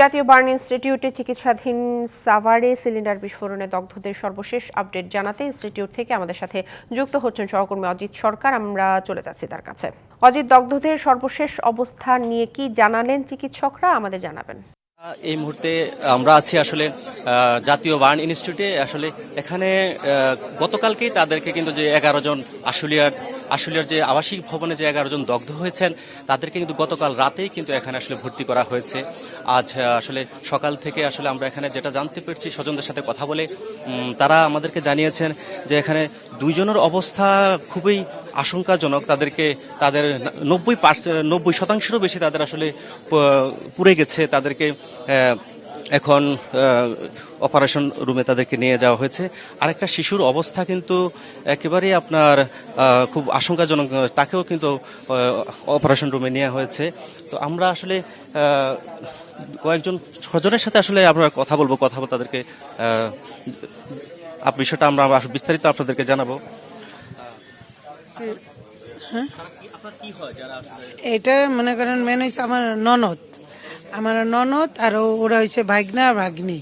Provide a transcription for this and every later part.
জাতীয় বার্ন ইনস্টিটিউটে চিকিৎসাধীন সাভারে সিলিন্ডার বিস্ফোরণে দগ্ধদের সর্বশেষ আপডেট জানাতে ইনস্টিটিউট থেকে আমাদের সাথে যুক্ত হচ্ছেন সহকর্মী অজিত সরকার। আমরা চলে যাচ্ছি তার কাছে। অজিত, দগ্ধদের সর্বশেষ অবস্থা নিয়ে কি জানালেন চিকিৎসকরা? আমাদের জানাবেন। এই মুহূর্তে আমরা আছি আসলে জাতীয় বার্ন ইনস্টিটিউটে। আসলে এখানে গতকালকেই তাদেরকে কিন্তু যে এগারো জন আশুলিয়ার আশুলিয়ার যে আবাসিক ভবনে যে এগারো জন দগ্ধ হয়েছেন, তাদেরকে কিন্তু গতকাল রাতেই কিন্তু এখানে আসলে ভর্তি করা হয়েছে। আজ আসলে সকাল থেকে আসলে আমরা এখানে যেটা জানতে পেরেছি, স্বজনদের সাথে কথা বলে তারা আমাদেরকে জানিয়েছেন যে এখানে দুইজনের অবস্থা খুবই আশঙ্কাজনক। তাদেরকে, তাদের নব্বই পার্সেন্ট নব্বই শতাংশেরও বেশি তাদের আসলে পুড়ে গেছে। তাদেরকে এখন অপারেশন রুমে তাদেরকে নিয়ে যাওয়া হয়েছে। আরেকটা শিশুর অবস্থা কিন্তু একেবারেই আপনার খুব আশঙ্কাজনক তাকেও কিন্তু অপারেশন রুমে নেওয়া হয়েছে। তো আমরা আসলে কয়েকজন স্বজনের সাথে আসলে আমরা কথা বলব কথা বলব তাদেরকে বিষয়টা আমরা বিস্তারিত আপনাদেরকে জানাব। এটা মনে করেন মেন হয়েছে আমার ননদ। আমার ননদ আর ওরা হয়েছে ভাগনা ভাগ্নি।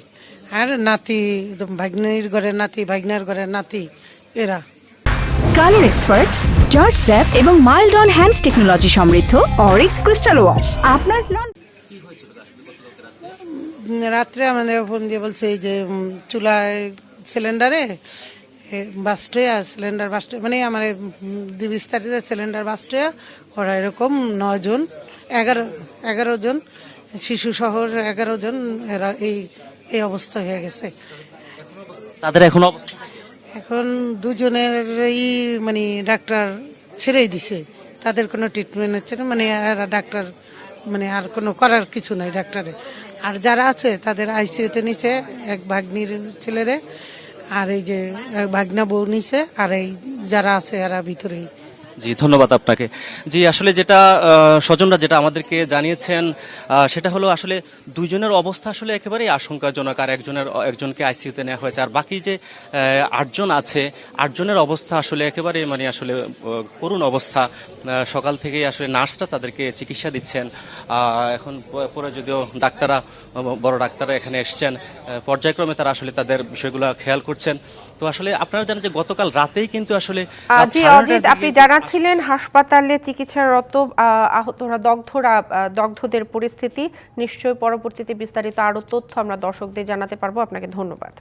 আর নাতি একদম ভাগ্নির ঘরে নাতি ভাগনার ঘরে নাতি এরা। কালার এক্সপার্ট জর্জ স্যাপ এবং মাইল্ড অন হ্যান্ডস টেকনোলজি সমৃদ্ধ অরিক্স ক্রিস্টাল ওয়াশ। আপনার নন রাত্রে আমাদের ফোন দিয়ে বলছে এই যে চুলায় সিলিন্ডারে বাস্টে সিলিন্ডার বাস্টে মানে আমার বিস্তারিত সিলিন্ডার বাস্টে ওরা এরকম নয় জন এগারো এগারো জন। শিশু সহ এগারো জন এরা এই এই অবস্থা হয়ে গেছে। তাদের এখন অবস্থা? এখন দুজনেরই মানে ডাক্তার ছেড়েই দিছে। তাদের কোনো ট্রিটমেন্ট হচ্ছে না মানে আর ডাক্তার মানে আর কোনো করার কিছু নাই ডাক্তারে। আর যারা আছে তাদের আইসিইউতে নিছে এক ভাগ্নির ছেলেরে আর এই যে এক ভাগনা বউ নিছে আর এই যারা আছে এরা ভিতরেই। জি ধন্যবাদ আপনাকে। জি আসলে যেটা স্বজনরা যেটা আমাদেরকে জানিয়েছেন সেটা হলো আসলে দুইজনের অবস্থা আসলে একেবারেই আশঙ্কাজনক আর একজনের একজনকে আইসিইউতে নেওয়া হয়েছে। আর বাকি যে আটজন আছে আটজনের অবস্থা আসলে একেবারে মানে আসলে করুণ অবস্থা। সকাল থেকেই আসলে নার্সরা তাদেরকে চিকিৎসা দিচ্ছেন। এখন পরে যদিও ডাক্তাররা বড় ডাক্তাররা এখানে এসছেন পর্যায়ক্রমে তারা আসলে তাদের বিষয়গুলো খেয়াল করছেন। তো আসলে আপনারা জানেন যে গতকাল রাতেই কিন্তু আসলে আহ, রাত জানাচ্ছিলেন হাসপাতালে চিকিৎসারত আহতরা, দগ্ধরা দগ্ধদের পরিস্থিতি। নিশ্চয়ই পরবর্তীতে বিস্তারিত আরও তথ্য আমরা দর্শকদের জানাতে পারব। আপনাকে ধন্যবাদ।